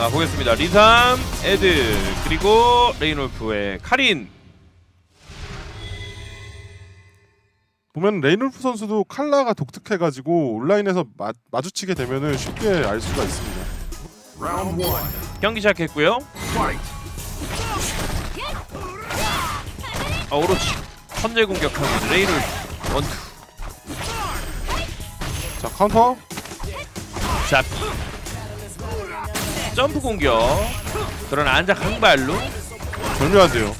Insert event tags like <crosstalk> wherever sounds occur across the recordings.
자 보겠습니다. 리삼, 에드 그리고 레이놀프의 카린. 보면 레이놀프 선수도 칼라가 독특해가지고 온라인에서 마, 마주치게 되면은 쉽게 알 수가 있습니다. 경기 시작했고요. 아 오로치 선제 공격하고 있는 레이놀 원투. 자 카운터 자 점프 공격. 그러나 안자 강발로 절묘한데요.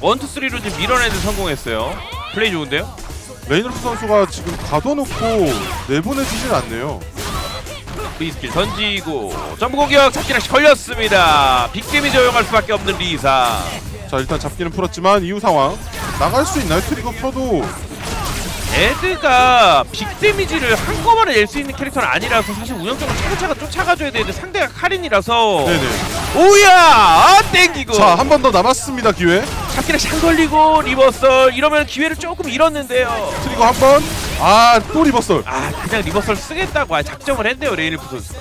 원투 쓰리로 지금 밀어내는 성공했어요. 플레이 좋은데요? 레이놀프 선수가 지금 가둬놓고 내보내주진 않네요. 프리스킬 던지고 점프 공격 잡기낚시 걸렸습니다. 빅데미지 허용할 수밖에 없는 리사. 자 일단 잡기는 풀었지만 이후 상황 나갈 수 있나요? 트리거 펴도 에드가 빅 데미지를 한꺼번에 낼 수 있는 캐릭터는 아니라서 사실 운영적으로 차근차근 쫓아가줘야 되는데 상대가 카린이라서 네네. 오야 아, 땡기고 자 한 번 더 남았습니다 기회. 잡기낚시 한 걸리고 리버설 이러면 기회를 조금 잃었는데요. 트리거 한 번. 아 또 리버설. 아 그냥 리버설 쓰겠다고 아예 작정을 했네요 레이닐프 선수가.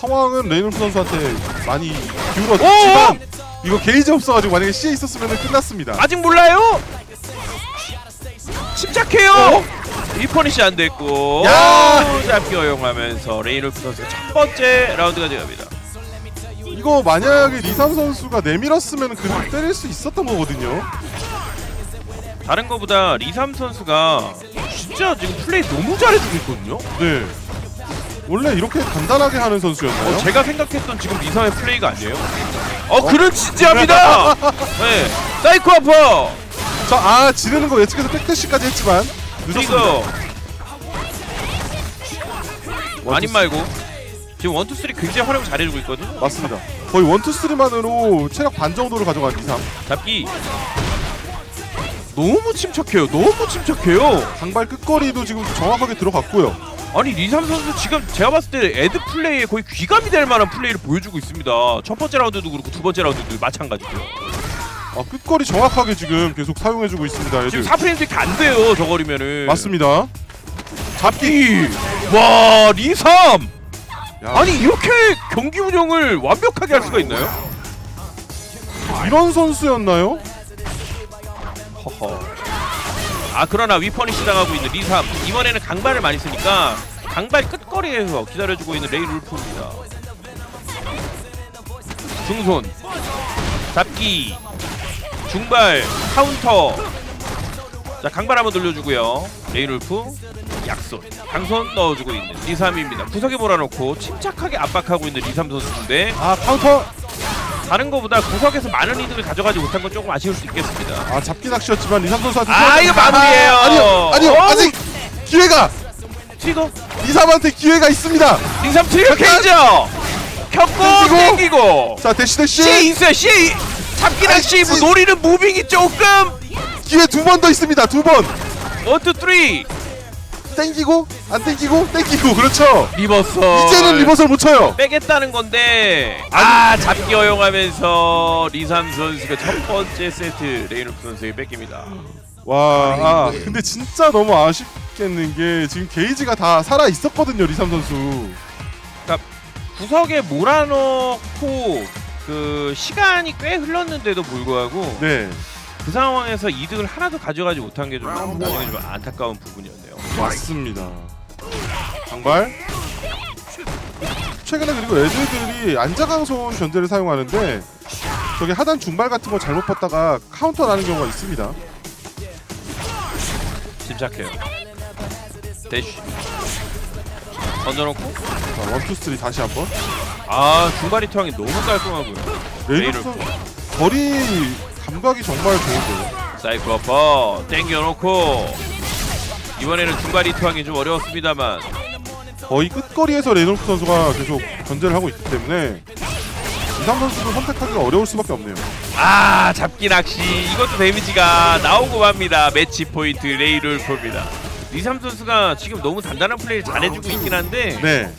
상황은 레이놀프 선수한테 많이 기울었지만 이거 게이지 없어가지고 만약에 C에 있었으면 끝났습니다. 아직 몰라요? 침착해요. 이 퍼니시 안 됐고 야! 오, 잡기 허용하면서 레이놀프 선수가 첫 번째 라운드가 되갑니다. 이거 만약에 리삼 선수가 내밀었으면 그래도 때릴 수 있었던 거거든요. 다른 거보다 리삼 선수가 진짜 지금 플레이 너무 잘해주고 있거든요. 네. 원래 이렇게 간단하게 하는 선수였나요? 어, 제가 생각했던 지금 리삼의 플레이가 아니에요. 어, 그는 진지합니다. <laughs> 네, 사이코 아퍼 자, 아 지르는 거 예측해서 백대시까지 했지만 늦었습니다. 이거 아님 말고 지금 원투 쓰리 굉장히 활용 잘해주고 있거든요. 맞습니다. 거의 원투 쓰리만으로 체력 반 정도를 가져간 리삼. 잡기 너무 침착해요. 너무 침착해요. 장발 끝거리도 지금 정확하게 들어갔고요. 아니 리삼 선수 지금 제가 봤을 때 에드 플레이에 거의 귀감이 될 만한 플레이를 보여주고 있습니다. 첫 번째 라운드도 그렇고 두 번째 라운드도 마찬가지고요. 아, 끝거리 정확하게 지금 계속 사용해주고 있습니다. 지금 애들. 4프레임 밖에 안 돼요. 저거리면은 맞습니다. 잡기. 와 리삼. 야, 아니 이렇게 경기 운영을 완벽하게 할 수가 있나요? 이런 선수였나요? 허허. 아 그러나 위퍼니시 당하고 있는 리삼 이번에는 강발을 많이 쓰니까 강발 끝거리에서 기다려주고 있는 레이 룰프입니다. 중손 잡기 중발 카운터 자 강발 한번 돌려주고요 레이 룰프 약손 강손 넣어주고 있는 리삼입니다. 구석에 몰아놓고 침착하게 압박하고 있는 리삼 선수인데 아, 카운터. 다른 거보다 구석에서 많은 이득을 가져가지 못한 건 조금 아쉬울 수 있겠습니다. 아, 잡기 낚시였지만 리삼 선수한테 아, 이거 마무리예요. 아, 아니요, 아니요. 어우. 아직 기회가 트리거 리삼한테 기회가 있습니다. 트리거 잠깐. 케이죠 켰고 땡기고. 자, 대시 대시. C 있어요 C 잡기 낚시 뭐 씨. 노리는 무빙이 조금 기회 두 번 더 있습니다. 두 번. 원투 쓰리 땡기고 안 땡기고 땡기고 그렇죠. 리버설 이제는 리버설 못 쳐요. 빼겠다는 건데 아 잡기 허용하면서 리삼 선수가 첫 번째 세트 레이노프 선수에게 뺏깁니다 와, 아, 근데 진짜 너무 아쉽겠는 게 지금 게이지가 다 살아 있었거든요, 리삼 선수. 구석에 몰아넣고 그 시간이 꽤 흘렀는데도 불구하고 네, 그 상황에서 이득을 하나도 가져가지 못한 게 좀 나중에 좀 안타까운 부분이었네요. 맞습니다. 장발. 최근에 그리고 애들들이 안자강손 견제를 사용하는데 저기 하단 중발 같은 거 잘못 봤다가 카운터 나는 경우가 있습니다. 침착해요. 대쉬. 던져놓고 자, 원투 쓰리 다시 한번. 아 중발이 투항이 너무 깔끔하고요. 레이노프 선 거리 감각이 정말 좋은데요. 사이코 어퍼 땡겨놓고 이번에는 중발이 투항이 좀 어려웠습니다만 거의 끝거리에서 레이놀프 선수가 계속 견제를 하고 있기 때문에 이상 선수도 선택하기가 어려울 수밖에 없네요. 아 잡기 낚시 이것도 데미지가 나오고 맙니다. 매치 포인트 레이룰프입니다. 리삼 선수가 지금 너무 단단한 플레이를 잘해주고 있긴 한데 네.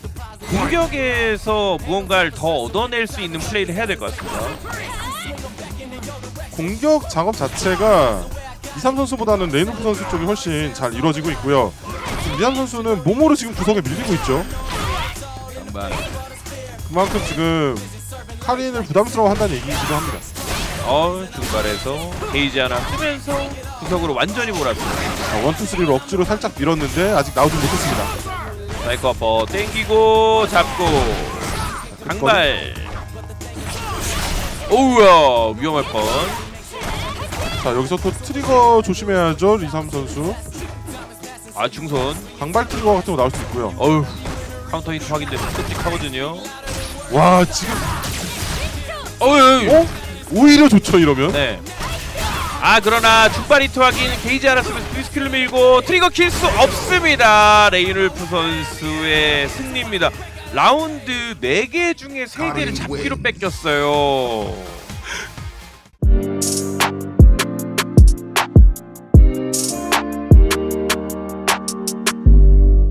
공격에서 무언가를 더 얻어낼 수 있는 플레이를 해야 될 것 같습니다. 공격 작업 자체가 이삼 선수보다는 레이노프 선수 쪽이 훨씬 잘 이루어지고 있고요. 지금 이삼 선수는 몸으로 지금 구석에 밀리고 있죠. 장발 그만큼 지금 카린을 부담스러워한다는 얘기이기도 합니다. 어 중발에서 게이지 하나 쓰면서 구석으로 완전히 몰았습니다. 자, 원투 쓰리로 억지로 살짝 밀었는데 아직 나오지 못했습니다. 사이코 아퍼 땡기고 잡고 강발 오우야 위험할 뻔 자 여기서 또 트리거 조심해야죠 리삼 선수. 아 중선 강발 트리거 같은 거 나올 수 있고요. 어휴 카운터 히트 확인돼서 끔찍하거든요 와 지금 어휴 어? 오히려 좋죠 이러면. 네 아 그러나 중발 히트 확인 게이지 쓰면서 휘스킬로 밀고 트리거 킬 수 없습니다. 레이놀프 선수의 승리입니다. 라운드 4개 중에 3개를 잡기로 뺏겼어요